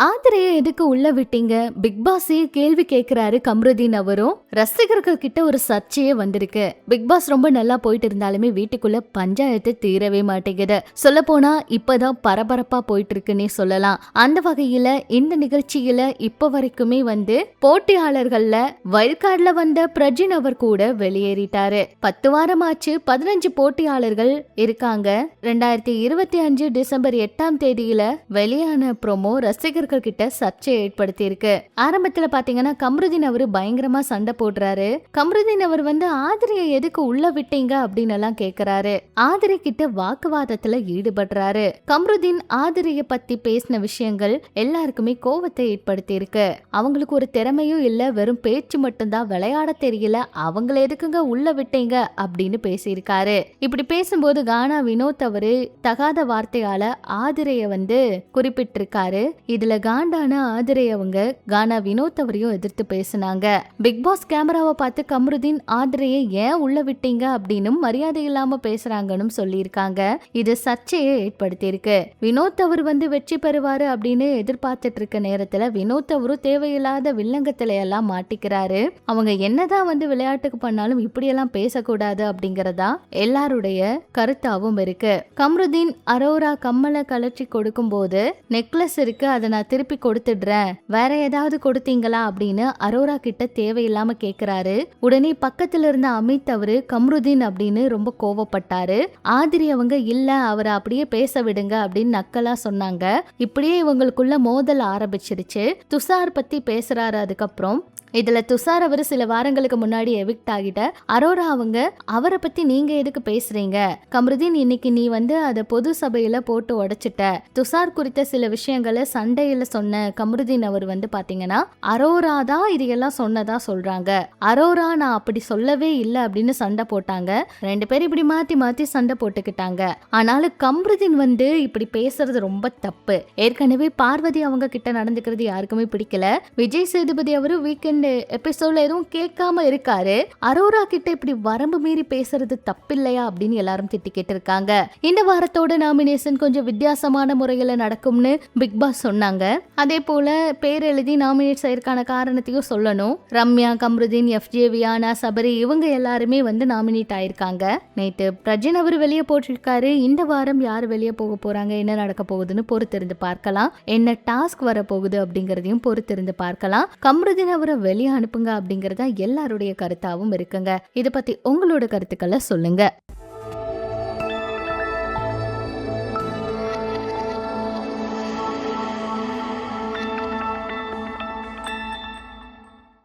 ஆதிரைய எதுக்கு உள்ள விட்டீங்க? பிக் பாஸே கேள்வி கேட்கிறாரு கம்ருதீன் அவரும். ரசிகர்கள் கிட்ட ஒரு சர்ச்சையே வந்திருக்கு. பிக் பாஸ் ரொம்ப நல்லா போயிட்டு இருந்தாலுமே வீட்டுக்குள்ள பஞ்சாயத்து தீரவே மாட்டேங்குது. சொல்ல போனா இப்பதான் பரபரப்பா போயிட்டு இருக்குன்னே சொல்லலாம். அந்த வகையில இந்த நிகழ்ச்சியில இப்ப வரைக்குமே வந்து போட்டியாளர்கள்ல வயல்காடுல வந்த பிரஜின் அவர் கூட வெளியேறிட்டாரு. பத்து வாரம் ஆச்சு பதினஞ்சு போட்டியாளர்கள் இருக்காங்க. ரெண்டாயிரத்தி இருபத்தி அஞ்சு டிசம்பர் எட்டாம் தேதியில வெளியான ப்ரோமோ ரசிகர்கள் கிட்ட சர்ச்சையை ஏற்படுத்தி இருக்கு ஆரம்பத்துல பாத்தீங்கன்னா கம்ருதீன் அவரு பயங்கரமா சண்டை போடுறாரு. கம்ருதீன் அவர் வந்து ஆதிரியை எதுக்கு உள்ள விட்டீங்க? அப்படின்னு எல்லாம் கேக்குறாரு. ஆதிரி கிட்ட வாக்குவாதத்துல ஈடுபடுறாரு. கம்ருதீன் ஆதிரிய பத்தி பேசின விஷயங்கள் எல்லாருக்குமே கோவத்தை ஏற்படுத்தி இருக்கு அவங்களுக்கு ஒரு திறமையும் இல்ல வெறும் பேச்சு மட்டும்தான். விளையாட தெரியல அவங்கள எதுக்குங்க உள்ள விட்டீங்க? அப்படின்னு பேசியிருக்காரு. இப்படி பேசும்போது கானா வினோத் அவரு தகாத வார்த்தையால ஆதிரைய வந்து குறிப்பிட்டிருக்காரு. இதுல காண்டான ஆதிரை அவங்க கானா வினோத் அவரையும் எதிர்த்து பேசினாங்க. பிக் பாஸ் கேமராவை பார்த்து கமருதீன் ஆதிரையை ஏன் உள்ள விட்டீங்க அப்படின்னு மரியாதை இல்லாம பேசுறாங்கன்னு சொல்லியிருக்காங்க. இது சர்ச்சையை ஏற்படுத்தியிருக்கு. வினோத் அவர் வந்து வெற்றி பெறுவாரு அப்படின்னு எதிர்பார்த்துட்டு இருக்க நேரத்துல வினோத் அவரும் தேவையில்லாத வில்லங்கத்துல எல்லாம் மாட்டிக்கிறாரு. அவங்க என்னதான் வந்து விளையாட்டுக்கு பண்ணாலும் இப்படியெல்லாம் பேசக்கூடாது அப்படிங்கறதா எல்லாருடைய கருத்தாவும் இருக்கு. கம்ருதீன் அரோரா கம்மலை கலற்றி கொடுக்கும் போது நெக்லஸ் இருக்கு அதை நான் திருப்பி கொடுத்துடுறேன். வேற ஏதாவது கொடுத்தீங்களா? அப்படின்னு அரோரா கிட்ட தேவையில்லாம கேக்குறாரு. உடனே பக்கத்துல இருந்த அமித் அவரு கம்ருதீன் அப்படின்னு ரொம்ப கோவப்பட்டாரு. ஆதிரி அவங்க இல்ல அவரை அப்படியே பேச விடுங்க அப்படின்னு நக்கலா சொன்னாங்க. இப்படியே இவங்களுக்குள்ள மோதல் ஆரம்பிச்சிருச்சு. துஷார் பத்தி பேசுறாரு அதுக்கப்புறம். இதுல துஷார் அவர் சில வாரங்களுக்கு முன்னாடி எவிக்ட் ஆகிட்ட. அரோரா அவங்க அவரை பத்தி நீங்க எதுக்கு பேசுறீங்க? கம்ருதீன் இன்னைக்கு நீ வந்து அதை பொது சபையில போட்டு உடைச்சிட்ட. துஷார் குறித்த சில விஷயங்களை சண்டையில சொன்ன கம்ருதீன் அவர் வந்து பாத்தீங்கன்னா அரோரா தான் இதையெல்லாம் சொன்னதா சொல்றாங்க. அரோரா நான் அப்படி சொல்லவே இல்லை அப்படின்னு சண்டை போட்டாங்க. ரெண்டு பேரும் இப்படி மாத்தி மாத்தி சண்டை போட்டுக்கிட்டாங்க. ஆனாலும் கம்ருதீன் வந்து இப்படி பேசுறது ரொம்ப தப்பு. ஏற்கனவே பார்வதி அவங்க கிட்ட நடந்துக்கிறது யாருக்குமே பிடிக்கல. விஜய் சேதுபதி அவரு வீக்கெண்ட் எபிசோட்ல எதுவும் கேட்காம இருக்காரு. அரோரா கிட்ட இப்படி வரம்பு மீறி பேசுறது தப்பில்லையா அப்படின்னு எல்லாரும் திட்டி கேட்டிருக்காங்க. இந்த வாரத்தோட நாமினேஷன் கொஞ்சம் வித்தியாசமான முறையில நடக்கும்னு பிக் பாஸ் சொன்னாங்க. அதே போல பேர் எழுதி நாமினேட் செய்யறதுக்கான காரணத்தையும் சொல்லணும். ரம்யா கம்ருதீன் எஃப்ஜே வியானா சபரி இவங்க எல்லாருமே வந்து நாமினேட் ஆயிருக்காங்க. நேற்று பிரஜன் அவர் வெளியே போட்டிருக்காரு. இந்த வாரம் யார் வெளியே போக போறாங்க என்ன நடக்க போகுதுன்னு பொறுத்திருந்து பார்க்கலாம். என்ன டாஸ்க் வர போகுது அப்படிங்கறதையும் பொறுத்திருந்து பார்க்கலாம். கம்ருதீன் அவரை வெளியே அனுப்புங்க அப்படிங்கறத எல்லாருடைய கருத்தாவும் இருக்குங்க. இதை பத்தி உங்களோட கருத்துக்களை சொல்லுங்க.